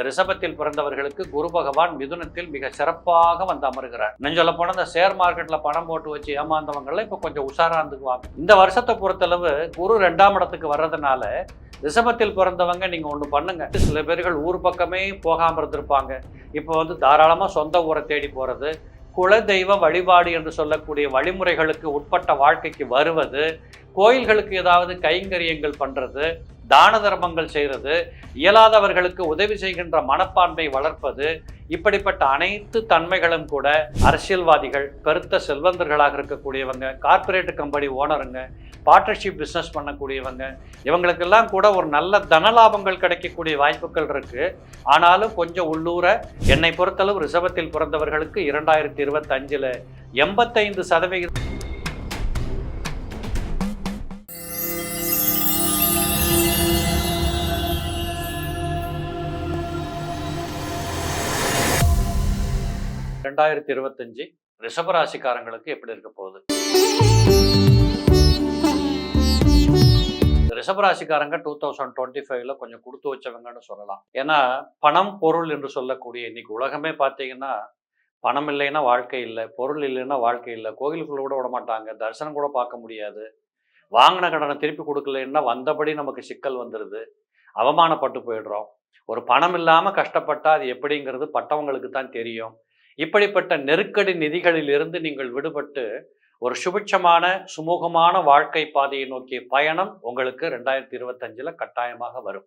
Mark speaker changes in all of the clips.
Speaker 1: இந்த ரிஷபத்தில் பிறந்தவர்களுக்கு குரு பகவான் மிதுனத்தில் மிக சிறப்பாக வந்து அமருகிறார். நெஞ்சொல்ல சொல்ல போனால் இந்த ஷேர் மார்க்கெட்ல பணம் போட்டு வச்சு ஏமாந்தவங்களாம் இப்போ கொஞ்சம் உஷாரா இருந்துக்குவாங்க. இந்த வருஷத்தை பொறுத்தளவு குரு ரெண்டாம் இடத்துக்கு வர்றதுனால ரிஷபத்தில் பிறந்தவங்க நீங்க ஒன்று பண்ணுங்க. சில பேர்கள் ஊர் பக்கமே போகாம இருந்திருப்பாங்க. இப்போ வந்து தாராளமா சொந்த ஊரை தேடி போறது குலதெய்வ வழிபாடு என்று சொல்லக்கூடிய வழிமுறைகளுக்கு உட்பட்ட வாழ்க்கைக்கு வருவது கோயில்களுக்கு ஏதாவது கைங்கரியங்கள் பண்றது தான தர்மங்கள் செய்கிறது இயலாதவர்களுக்கு உதவி செய்கின்ற மனப்பான்மை வளர்ப்பது இப்படிப்பட்ட அனைத்து தன்மைகளும் கூட அரசியல்வாதிகள் பெருத்த செல்வந்தர்களாக இருக்கக்கூடியவங்க கார்ப்பரேட் கம்பெனி ஓனருங்க பார்ட்னர்ஷிப் பிஸ்னஸ் பண்ணக்கூடியவங்க இவங்களுக்கெல்லாம் கூட ஒரு நல்ல தனலாபங்கள் கிடைக்கக்கூடிய வாய்ப்புகள் இருக்குது ஆனாலும் கொஞ்சம் உள்ளூர என்னை பொறுத்தளவு ரிசர்வத்தில் பிறந்தவர்களுக்கு இரண்டாயிரத்தி இருபத்தஞ்சில் எண்பத்தைந்து சதவீதம் ரெண்டாயிரத்தி இருபத்தஞ்சு ரிஷபராசிக்காரங்களுக்கு எப்படி இருக்க போகுது? ரிஷபராசிக்காரங்க டூ தௌசண்ட் டுவெண்ட்டி ஃபைவ்ல கொஞ்சம் கொடுத்து வச்சவங்கன்னு சொல்லலாம். ஏன்னா பணம் பொருள் என்று சொல்லக்கூடிய இன்னைக்கு உலகமே பார்த்தீங்கன்னா பணம் இல்லைன்னா வாழ்க்கை இல்லை பொருள் இல்லைன்னா வாழ்க்கை இல்லை. கோயிலுக்குள்ள கூட விட மாட்டாங்க தரிசனம் கூட பார்க்க முடியாது. வாங்கின கடனை திருப்பி கொடுக்கலன்னா வந்தபடி நமக்கு சிக்கல் வந்துடுது அவமானப்பட்டு போயிடுறோம். ஒரு பணம் இல்லாமல் கஷ்டப்பட்டா அது எப்படிங்கிறது பட்டவங்களுக்கு தான் தெரியும். இப்படிப்பட்ட நெருக்கடி நிதிகளில் இருந்து நீங்கள் விடுபட்டு ஒரு சுபிட்சமான சுமூகமான வாழ்க்கை பாதையை நோக்கிய பயணம் உங்களுக்கு ரெண்டாயிரத்தி இருபத்தஞ்சில் கட்டாயமாக வரும்.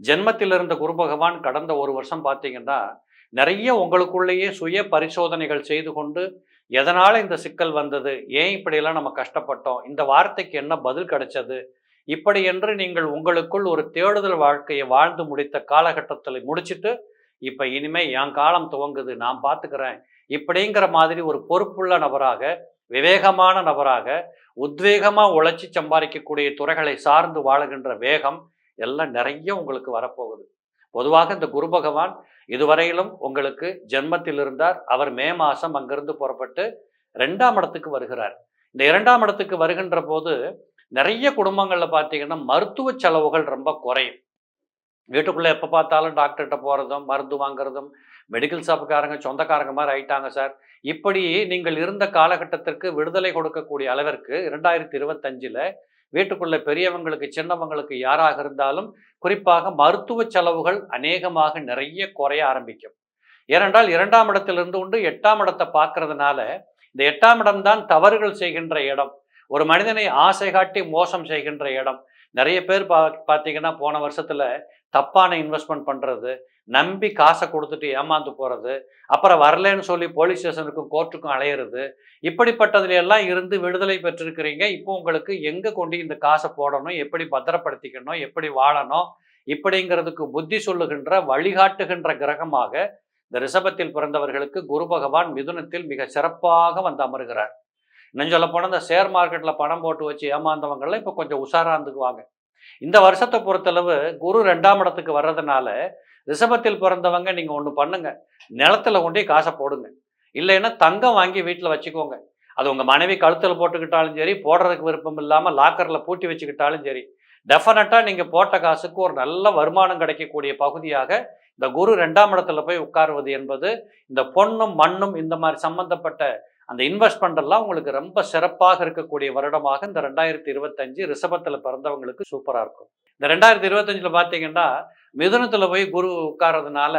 Speaker 1: ஜென்மத்தில் இருந்த குரு பகவான் கடந்த ஒரு வருஷம் பார்த்தீங்கன்னா நிறைய உங்களுக்குள்ளேயே சுய பரிசோதனைகள் செய்து கொண்டு எதனால் இந்த சிக்கல் வந்தது ஏன் இப்படியெல்லாம் நம்ம கஷ்டப்பட்டோம் இந்த வார்த்தைக்கு என்ன பதில் கிடைச்சது இப்படி என்று நீங்கள் உங்களுக்குள் ஒரு தேடுதல் வாழ்க்கையை வாழ்ந்து முடித்த காலகட்டத்தில் முடிச்சிட்டு இப்போ இனிமே என் காலம் துவங்குது நான் பார்த்துக்கிறேன் இப்படிங்கிற மாதிரி ஒரு பொறுப்புள்ள நபராக விவேகமான நபராக உத்வேகமாக உழைச்சி சம்பாதிக்கக்கூடிய துறைகளை சார்ந்து வாழுகின்ற வேகம் எல்லாம் நிறைய உங்களுக்கு வரப்போகுது. பொதுவாக இந்த குரு பகவான் இதுவரையிலும் உங்களுக்கு ஜென்மத்தில் இருந்தார். அவர் மே மாதம் அங்கிருந்து புறப்பட்டு ரெண்டாம் இடத்துக்கு வருகிறார். இந்த இரண்டாம் இடத்துக்கு வருகின்ற போது நிறைய குடும்பங்களில் பார்த்தீங்கன்னா மருத்துவ செலவுகள் ரொம்ப குறையும். வீட்டுக்குள்ளே எப்போ பார்த்தாலும் டாக்டர்கிட்ட போகிறதும் மருந்து வாங்குறதும் மெடிக்கல் ஷாப்புக்காரங்க சொந்தக்காரங்க மாதிரி ஆயிட்டாங்க சார் இப்படி நீங்கள் இருந்த காலகட்டத்திற்கு விடுதலை கொடுக்கக்கூடிய அளவிற்கு இரண்டாயிரத்தி இருபத்தஞ்சில் வீட்டுக்குள்ள பெரியவங்களுக்கு சின்னவங்களுக்கு யாராக இருந்தாலும் குறிப்பாக மருத்துவ செலவுகள் அநேகமாக நிறைய குறைய ஆரம்பிக்கும். ஏனென்றால் இரண்டாம் இடத்திலிருந்து உண்டு எட்டாம் இடத்தை பார்க்கறதுனால இந்த எட்டாம் இடம்தான் தவறுகள் செய்கின்ற இடம். ஒரு மனிதனை ஆசை காட்டி மோசம் செய்கின்ற இடம். நிறைய பேர் பா பார்த்தீங்கன்னா போன வருஷத்துல தப்பான இன்வெஸ்ட்மெண்ட் பண்றது நம்பி காசை கொடுத்துட்டு ஏமாந்து போறது அப்புறம் வரலன்னு சொல்லி போலீஸ் ஸ்டேஷனுக்கும் கோர்ட்டுக்கும் அலையிறது இப்படிப்பட்டதுல எல்லாம் இருந்து விடுதலை பெற்றிருக்கிறீங்க. இப்போ உங்களுக்கு எங்க கொண்டு இந்த காசை போடணும் எப்படி பத்திரப்படுத்திக்கணும் எப்படி வாழணும் இப்படிங்கிறதுக்கு புத்தி சொல்லுகின்ற வழிகாட்டுகின்ற கிரகமாக இந்த ரிஷபத்தில் பிறந்தவர்களுக்கு குரு பகவான் மிதுனத்தில் மிக சிறப்பாக வந்து அமருகிறார். இன்னும் சொல்ல போனால் இந்த ஷேர் மார்க்கெட்டில் பணம் போட்டு வச்சு ஏமாந்தவங்கள்லாம் இப்போ கொஞ்சம் உஷாரா இருந்துக்குவாங்க. இந்த வருஷத்தை பொறுத்தளவு குரு ரெண்டாம் இடத்துக்கு வர்றதுனால ரிஷபத்தில் பிறந்தவங்க நீங்கள் ஒன்று பண்ணுங்க. நிலத்துல கொண்டே காசை போடுங்க. இல்லைன்னா தங்கம் வாங்கி வீட்டில் வச்சுக்கோங்க. அது உங்கள் மனைவி கழுத்தில் போட்டுக்கிட்டாலும் சரி போடுறதுக்கு விருப்பம் இல்லாமல் லாக்கரில் பூட்டி வச்சுக்கிட்டாலும் சரி டெஃபினட்டாக நீங்கள் போட்ட காசுக்கு ஒரு நல்ல வருமானம் கிடைக்கக்கூடிய பகுதியாக இந்த குரு ரெண்டாம் இடத்துல போய் உட்காருவது என்பது இந்த பொண்ணும் மண்ணும் இந்த மாதிரி சம்பந்தப்பட்ட அந்த இன்வெஸ்ட்மெண்ட்டெல்லாம் உங்களுக்கு ரொம்ப சிறப்பாக இருக்கக்கூடிய வருடமாக இந்த ரெண்டாயிரத்தி இருபத்தஞ்சு ரிஷபத்தில் பிறந்தவங்களுக்கு சூப்பராக இருக்கும். இந்த ரெண்டாயிரத்தி இருபத்தஞ்சில் பார்த்தீங்கன்னா மிதுனத்தில் போய் குரு உட்கார்றதுனால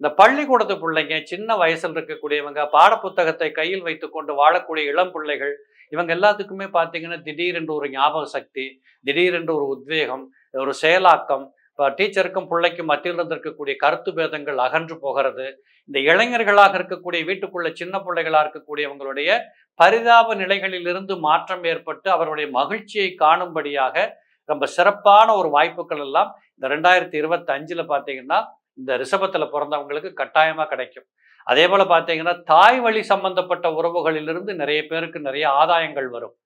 Speaker 1: இந்த பள்ளிக்கூடத்து பிள்ளைங்க சின்ன வயசில் இருக்கக்கூடியவங்க பாடப்புத்தகத்தை கையில் வைத்துக்கொண்டு வாழக்கூடிய இளம் பிள்ளைகள் இவங்க எல்லாத்துக்குமே பார்த்தீங்கன்னா திடீரென்று ஒரு ஞாபக சக்தி திடீரென்று ஒரு உத்வேகம் ஒரு செயலாக்கம் இப்போ டீச்சருக்கும் பிள்ளைக்கும் மத்தியில் இருந்திருக்கக்கூடிய கருத்து பேதங்கள் அகன்று போகிறது. இந்த இளைஞர்களாக இருக்கக்கூடிய வீட்டுக்குள்ள சின்ன பிள்ளைகளாக இருக்கக்கூடியவங்களுடைய பரிதாப நிலைகளிலிருந்து மாற்றம் ஏற்பட்டு அவருடைய மகிழ்ச்சியை காணும்படியாக ரொம்ப சிறப்பான ஒரு வாய்ப்புகள் எல்லாம் இந்த ரெண்டாயிரத்தி இருபத்தி பார்த்தீங்கன்னா இந்த ரிஷபத்தில் பிறந்தவங்களுக்கு கட்டாயமாக கிடைக்கும். அதே போல் பார்த்தீங்கன்னா தாய் வழி சம்பந்தப்பட்ட உறவுகளிலிருந்து நிறைய பேருக்கு நிறைய ஆதாயங்கள் வரும்.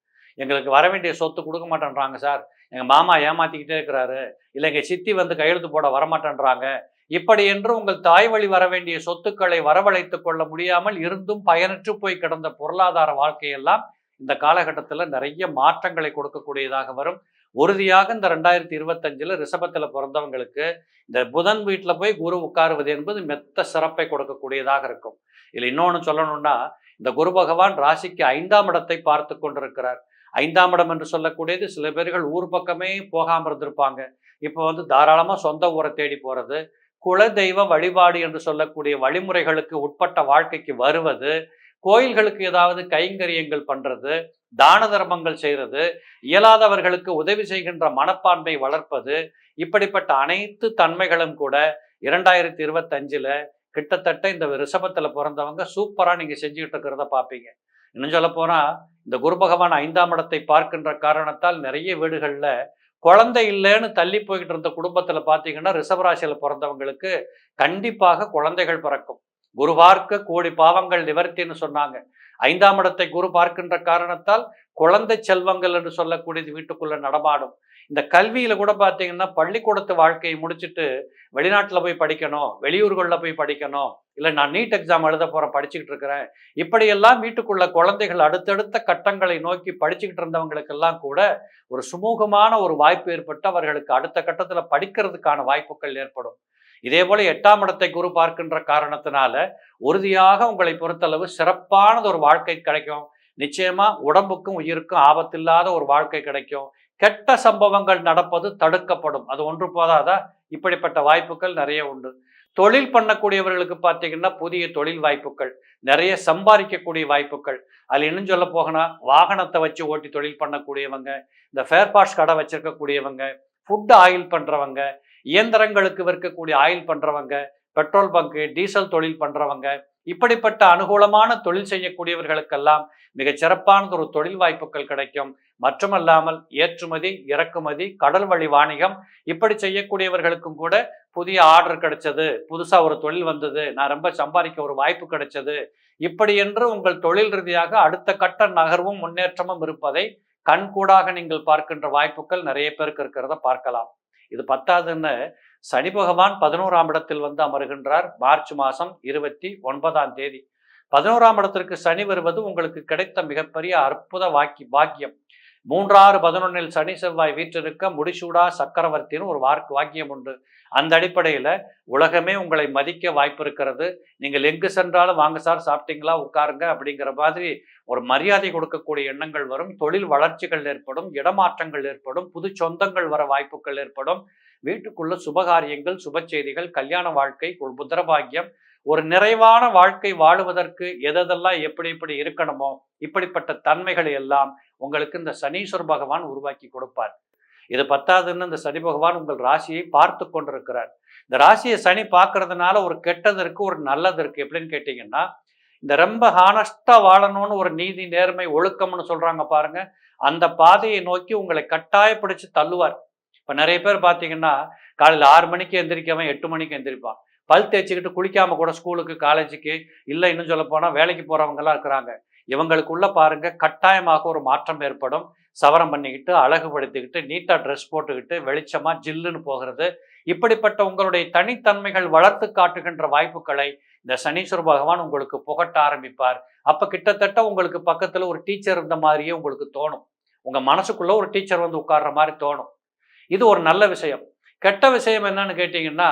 Speaker 1: எங்களுக்கு வர வேண்டிய சொத்து கொடுக்க மாட்டேன்றாங்க சார். எங்கள் மாமா ஏமாத்திக்கிட்டே இருக்கிறாரு. இல்லை எங்கள் சித்தி வந்து கையெழுத்து போட வரமாட்டேன்றாங்க. இப்படி என்று உங்கள் தாய் வழி வர வேண்டிய சொத்துக்களை வரவழைத்து கொள்ள முடியாமல் இருந்தும் பயனற்று போய் கிடந்த பொருளாதார வாழ்க்கையெல்லாம் இந்த காலகட்டத்தில் நிறைய மாற்றங்களை கொடுக்கக்கூடியதாக வரும். உறுதியாக இந்த ரெண்டாயிரத்தி இருபத்தஞ்சில் ரிஷபத்தில் பிறந்தவங்களுக்கு இந்த புதன் வீட்டில் போய் குரு உட்காருவது என்பது மெத்த சிறப்பை கொடுக்கக்கூடியதாக இருக்கும். இதில் இன்னொன்று சொல்லணும்னா இந்த குரு பகவான் ராசிக்கு ஐந்தாம் இடத்தை பார்த்து கொண்டிருக்கிறார். ஐந்தாம் இடம் என்று சொல்லக்கூடியது சில பேர்கள் ஊர் பக்கமே போகாமல் இருந்திருப்பாங்க. இப்போ வந்து தாராளமாக சொந்த ஊரை தேடி போகிறது குல தெய்வ வழிபாடு என்று சொல்லக்கூடிய வழிமுறைகளுக்கு உட்பட்ட வாழ்க்கைக்கு வருவது கோயில்களுக்கு ஏதாவது கைங்கரியங்கள் பண்ணுறது தான தர்மங்கள் செய்கிறது இயலாதவர்களுக்கு உதவி செய்கின்ற மனப்பான்மை வளர்ப்பது இப்படிப்பட்ட அனைத்து தன்மைகளும் கூட இரண்டாயிரத்தி இருபத்தஞ்சில் கிட்டத்தட்ட இந்த ரிஷபத்தில் பிறந்தவங்க சூப்பராக நீங்கள் செஞ்சுக்கிட்டு இருக்கிறத பார்ப்பீங்க இன்னும் சொல்ல போனால் இந்த குரு பகவான் ஐந்தாம் இடத்தை பார்க்கின்ற காரணத்தால் நிறைய வீடுகளில் குழந்தை இல்லைன்னு தள்ளி போய்கிட்டு இருந்த குடும்பத்தில் பார்த்தீங்கன்னா ரிஷபராசியில் பிறந்தவங்களுக்கு கண்டிப்பாக குழந்தைகள் பிறக்கும். குரு பார்க்க கோடி பாவங்கள் நிவர்த்தின்னு சொன்னாங்க. ஐந்தாம் இடத்தை குரு பார்க்கின்ற காரணத்தால் குழந்தை செல்வங்கள் என்று சொல்லக்கூடியது வீட்டுக்குள்ள நடமாடும். இந்த கல்வியில கூட பார்த்தீங்கன்னா பள்ளிக்கூடத்து வாழ்க்கையை முடிச்சுட்டு வெளிநாட்டில் போய் படிக்கணும் வெளியூர்களில் போய் படிக்கணும் இல்லை நான் நீட் எக்ஸாம் எழுத போகிறேன் படிச்சுக்கிட்டு இருக்கிறேன். இப்படியெல்லாம் வீட்டுக்குள்ள குழந்தைகள் அடுத்தடுத்த கட்டங்களை நோக்கி படிச்சுக்கிட்டு இருந்தவங்களுக்கெல்லாம் கூட ஒரு சுமூகமான ஒரு வாய்ப்பு ஏற்பட்டு அவர்களுக்கு அடுத்த கட்டத்தில் படிக்கிறதுக்கான வாய்ப்புகள் ஏற்படும். இதே போல எட்டாம் இடத்தை குரு பார்க்கின்ற காரணத்தினால உறுதியாக உங்களை பொறுத்தளவு சிறப்பானது ஒரு வாழ்க்கை கிடைக்கும். நிச்சயமா உடம்புக்கும் உயிருக்கும் ஆபத்தில்லாத ஒரு வாழ்க்கை கிடைக்கும். கெட்ட சம்பவங்கள் நடப்பது தடுக்கப்படும். அது ஒன்று போதாதா? இப்படிப்பட்ட வாய்ப்புகள் நிறைய உண்டு. தொழில் பண்ணக்கூடியவர்களுக்கு பார்த்தீங்கன்னா புதிய தொழில் வாய்ப்புகள் நிறைய சம்பாதிக்கக்கூடிய வாய்ப்புகள். அதில் இன்னும் சொல்ல போகனா வாகனத்தை வச்சு ஓட்டி தொழில் பண்ணக்கூடியவங்க இந்த ஃபேர் பார்ட்ஸ் கடை வச்சிருக்கக்கூடியவங்க ஃபுட் ஆயில் பண்ணுறவங்க இயந்திரங்களுக்கு விற்கக்கூடிய ஆயில் பண்ணுறவங்க பெட்ரோல் பங்கு டீசல் தொழில் பண்ணுறவங்க இப்படிப்பட்ட அனுகூலமான தொழில் செய்யக்கூடியவர்களுக்கெல்லாம் மிகச் சிறப்பானது ஒரு தொழில் வாய்ப்புகள் கிடைக்கும். மற்றுமல்லாமல் ஏற்றுமதி இறக்குமதி கடல் வழி வாணிகம் இப்படி செய்யக்கூடியவர்களுக்கும் கூட புதிய ஆர்டர் கிடைச்சது. புதுசாக ஒரு தொழில் வந்தது. நான் ரொம்ப சம்பாதிக்க ஒரு வாய்ப்பு கிடைச்சது. இப்படி என்று உங்கள் தொழில் ரீதியாக அடுத்த கட்ட நகர்வும் முன்னேற்றமும் இருப்பதை கண்கூடாக நீங்கள் பார்க்கின்ற வாய்ப்புகள் நிறைய பேருக்கு இருக்கிறத பார்க்கலாம். இது பத்தாதுன்னு சனி பகவான் பதினோராம் இடத்தில் வந்து அமருகின்றார். மார்ச் மாதம் இருபத்தி ஒன்பதாம் தேதி. பதினோராம் இடத்திற்கு சனி வருவது உங்களுக்கு கிடைத்த மிகப்பெரிய அற்புத வாக்கி பாக்கியம். மூன்றாறு பதினொன்னில் சனி செவ்வாய் வீற்றிருக்க முடிசூடா சக்கரவர்த்தின்னு ஒரு வார்க்கு வாக்கியம் உண்டு. அந்த அடிப்படையில் உலகமே உங்களை மதிக்க வாய்ப்பு இருக்கிறது நீங்கள் எங்கு சென்றாலும் வாங்க சார் சாப்பிட்டீங்களா உட்காருங்க அப்படிங்கிற மாதிரி ஒரு மரியாதை கொடுக்கக்கூடிய எண்ணங்கள் வரும். தொழில் வளர்ச்சிகள் ஏற்படும் இடமாற்றங்கள் ஏற்படும் புது சொந்தங்கள் வர வாய்ப்புகள் ஏற்படும். வீட்டுக்குள்ள சுபகாரியங்கள் சுப செய்திகள் கல்யாண வாழ்க்கை புத்திரபாகியம் ஒரு நிறைவான வாழ்க்கை வாழுவதற்கு எதெல்லாம் எப்படி எப்படி இருக்கணுமோ இப்படிப்பட்ட தன்மைகளை எல்லாம் உங்களுக்கு இந்த சனீஸ்வர் பகவான் உருவாக்கி கொடுப்பார். இது பத்தாதுன்னு இந்த சனி பகவான் உங்கள் ராசியை பார்த்து கொண்டிருக்கிறார். இந்த ராசியை சனி பார்க்கறதுனால ஒரு கெட்டது இருக்கு ஒரு நல்லது இருக்கு எப்படின்னு கேட்டீங்கன்னா இந்த ரொம்ப ஹானஸ்டா வாழணும்னு ஒரு நீதி நேர்மை ஒழுக்கம்னு சொல்றாங்க பாருங்க. அந்த பாதையை நோக்கி உங்களை கட்டாயப்பிடிச்சு தள்ளுவார். இப்போ நிறைய பேர் பார்த்தீங்கன்னா காலையில் ஆறு மணிக்கு எந்திரிக்கவன் எட்டு மணிக்கு எந்திரிப்பான். பல் தேய்ச்சிக்கிட்டு குளிக்காமல் கூட ஸ்கூலுக்கு காலேஜுக்கு இல்லை இன்னும் சொல்ல போனால் வேலைக்கு போறவங்கலாம் இருக்கிறாங்க. இவங்களுக்குள்ள பாருங்க கட்டாயமாக ஒரு மாற்றம் ஏற்படும். சவரம் பண்ணிக்கிட்டு அழகுபடுத்திக்கிட்டு நீட்டாக ட்ரெஸ் போட்டுக்கிட்டு வெளிச்சமாக ஜில்லுன்னு போகிறது. இப்படிப்பட்ட உங்களுடைய தனித்தன்மைகள் வளர்த்து காட்டுகின்ற வாய்ப்புகளை இந்த சனீஸ்வர பகவான் உங்களுக்கு புகட்ட ஆரம்பிப்பார். அப்போ கிட்டத்தட்ட உங்களுக்கு பக்கத்தில் ஒரு டீச்சர் இருந்த மாதிரியே உங்களுக்கு தோணும். உங்கள் மனசுக்குள்ளே ஒரு டீச்சர் வந்து உட்கார்ற மாதிரி தோணும். இது ஒரு நல்ல விஷயம். கெட்ட விஷயம் என்னன்னு கேட்டிங்கன்னா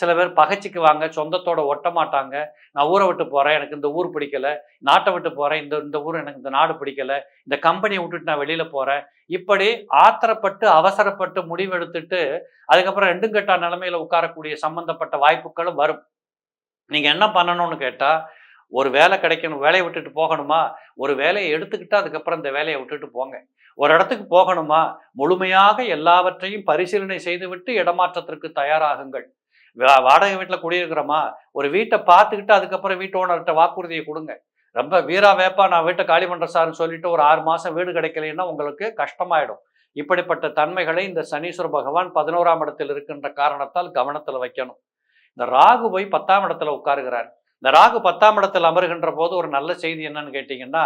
Speaker 1: சில பேர் பகைச்சிக்குவாங்க சொந்தத்தோட ஒட்ட மாட்டாங்க. நான் ஊரை விட்டு போகிறேன் எனக்கு இந்த ஊர் பிடிக்கல. நாட்டை விட்டு போகிறேன் இந்த இந்த ஊர் எனக்கு இந்த நாடு பிடிக்கல. இந்த கம்பெனியை விட்டுட்டு நான் வெளியில் போகிறேன் இப்படி ஆத்திரப்பட்டு அவசரப்பட்டு முடிவெடுத்துட்டு அதுக்கப்புறம் ரெண்டும் கெட்டா நிலைமையில் உட்காரக்கூடிய சம்மந்தப்பட்ட வாய்ப்புகளும் வரும். நீங்கள் என்ன பண்ணணும்னு கேட்டால் ஒரு வேலை கிடைக்கணும் வேலையை விட்டுட்டு போகணுமா? ஒரு வேலையை எடுத்துக்கிட்டு அதுக்கப்புறம் இந்த வேலையை விட்டுட்டு போங்க. ஒரு இடத்துக்கு போகணுமா? முழுமையாக எல்லாவற்றையும் பரிசீலனை செய்துவிட்டு இடமாற்றத்திற்கு தயாராகுங்கள். வாடகை வீட்டில் குடியிருக்கிறோமா? ஒரு வீட்டை பார்த்துக்கிட்டு அதுக்கப்புறம் வீட்டு ஓனர்கிட்ட வாக்குறுதியை கொடுங்க. ரொம்ப வீரா வேப்பா நான் வீட்டை காலி பண்ணுற சார்னு சொல்லிட்டு ஒரு ஆறு மாதம் வீடு கிடைக்கலைன்னா உங்களுக்கு கஷ்டமாயிடும். இப்படிப்பட்ட தன்மைகளை இந்த சனீஸ்வர பகவான் பதினோராம் இடத்தில் இருக்கின்ற காரணத்தால் கவனத்தில் வைக்கணும். இந்த ராகு போய் பத்தாம் இடத்துல உட்காருகிறார். இந்த ராகு பத்தாம் இடத்தில் அமருகின்ற போது ஒரு நல்ல செய்தி என்னன்னு கேட்டிங்கன்னா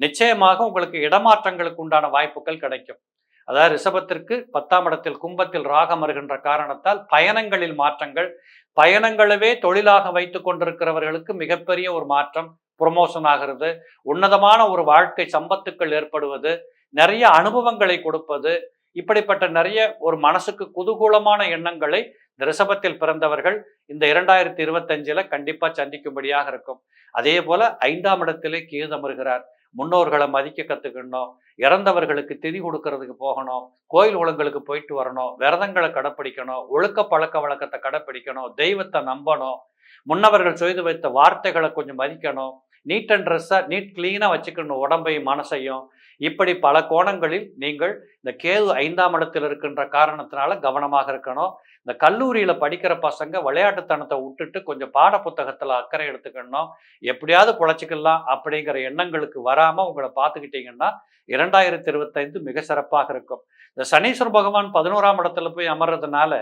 Speaker 1: நிச்சயமாக உங்களுக்கு இடமாற்றங்களுக்கு உண்டான வாய்ப்புகள் கிடைக்கும். அதாவது ரிஷபத்திற்கு பத்தாம் இடத்தில் கும்பத்தில் ராகம் வருகின்ற காரணத்தால் பயணங்களில் மாற்றங்கள் பயணங்களவே தொழிலாக வைத்து கொண்டிருக்கிறவர்களுக்கு மிகப்பெரிய ஒரு மாற்றம் ப்ரொமோஷன் ஆகிறது. உன்னதமான ஒரு வாழ்க்கை சம்பத்துக்கள் ஏற்படுவது நிறைய அனுபவங்களை கொடுப்பது இப்படிப்பட்ட நிறைய ஒரு மனசுக்கு குதூகூலமான எண்ணங்களை இந்த ரிஷபத்தில் பிறந்தவர்கள் இந்த இரண்டாயிரத்தி இருபத்தஞ்சில் கண்டிப்பாக சந்திக்கும்படியாக இருக்கும். அதே போல ஐந்தாம் இடத்திலே கீதமருகிறார் முன்னோர்களை மதிக்க கற்றுக்கணும் இறந்தவர்களுக்கு திதி கொடுக்கறதுக்கு போகணும். கோயில் உலங்களுக்கு போயிட்டு வரணும். விரதங்களை கடைப்பிடிக்கணும். ஒழுக்க பழக்க வழக்கத்தை கடைப்பிடிக்கணும். தெய்வத்தை நம்பணும். முன்னவர்கள் செய்து வைத்த வார்த்தைகளை கொஞ்சம் மதிக்கணும். நீட் அண்ட் ட்ரெஸ்ஸாக நீட் கிளீனாக வச்சுக்கணும் உடம்பையும் மனசையும். இப்படி பல கோணங்களில் நீங்கள் இந்த கேது ஐந்தாம் இடத்தில் இருக்கின்ற காரணத்தினால கவனமாக இருக்கணும். இந்த கல்லூரியில் படிக்கிற பசங்க விளையாட்டுத்தனத்தை விட்டுட்டு கொஞ்சம் பாட புத்தகத்தில் அக்கறை எடுத்துக்கணும். எப்படியாவது குழச்சிக்கலாம் அப்படிங்கிற எண்ணங்களுக்கு வராமல் உங்களை பார்த்துக்கிட்டீங்கன்னா இரண்டாயிரத்தி இருபத்தைந்து மிக சிறப்பாக இருக்கும். இந்த சனீஸ்வர பகவான் பதினோராம் இடத்துல போய் அமர்றதுனால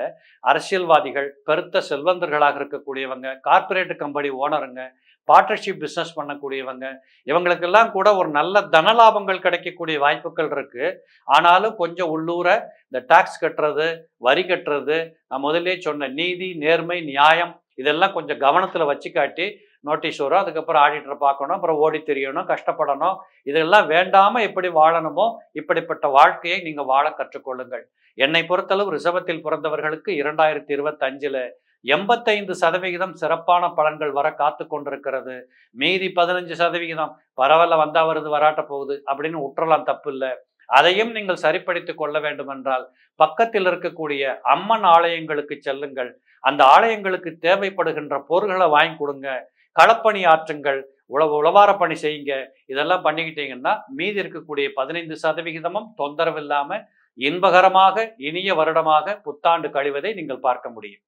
Speaker 1: அரசியல்வாதிகள் பெருத்த செல்வந்தர்களாக இருக்கக்கூடியவங்க கார்பரேட் கம்பெனி ஓனருங்க பார்ட்னர்ஷிப் பிஸ்னஸ் பண்ணக்கூடியவங்க. இவங்களுக்கெல்லாம் கூட ஒரு நல்ல தனலாபங்கள் கிடைக்கக்கூடிய வாய்ப்புகள் இருக்குது ஆனாலும் கொஞ்சம் உள்ளூர இந்த டாக்ஸ் கட்டுறது வரி கட்டுறது நான் முதலே சொன்ன நீதி நேர்மை நியாயம் இதெல்லாம் கொஞ்சம் கவனத்தில் வச்சு காட்டி நோட்டீஸ் வரும். அதுக்கப்புறம் ஆடிட்டரை பார்க்கணும். அப்புறம் ஓடி தெரியணும். கஷ்டப்படணும். இதெல்லாம் வேண்டாமல் எப்படி வாழணுமோ இப்படிப்பட்ட வாழ்க்கையை நீங்கள் வாழ கற்றுக்கொள்ளுங்கள். என்னை பொறுத்தளவு ரிஷபத்தில் பிறந்தவர்களுக்கு இரண்டாயிரத்தி இருபத்தஞ்சில் எண்பத்தைந்து சதவிகிதம் சிறப்பான பலன்கள் வர காத்து கொண்டிருக்கிறது. மீதி பதினஞ்சு சதவிகிதம் பரவாயில்ல வந்தா வருது வராட்ட போகுது அப்படின்னு உற்றலாம் தப்பு இல்லை அதையும் நீங்கள் சரிப்படுத்திக் கொள்ள வேண்டும் என்றால் பக்கத்தில் இருக்கக்கூடிய அம்மன் ஆலயங்களுக்கு செல்லுங்கள். அந்த ஆலயங்களுக்கு தேவைப்படுகின்ற பொருள்களை வாங்கி கொடுங்க. களப்பணி ஆற்றுங்கள். உழவு உழவார பணி செய்யுங்க. இதெல்லாம் பண்ணிக்கிட்டீங்கன்னா மீதி இருக்கக்கூடிய பதினைந்து சதவிகிதமும் தொந்தரவு இல்லாமல் இன்பகரமாக இனிய வருடமாக புத்தாண்டு கழிவதை நீங்கள் பார்க்க முடியும்.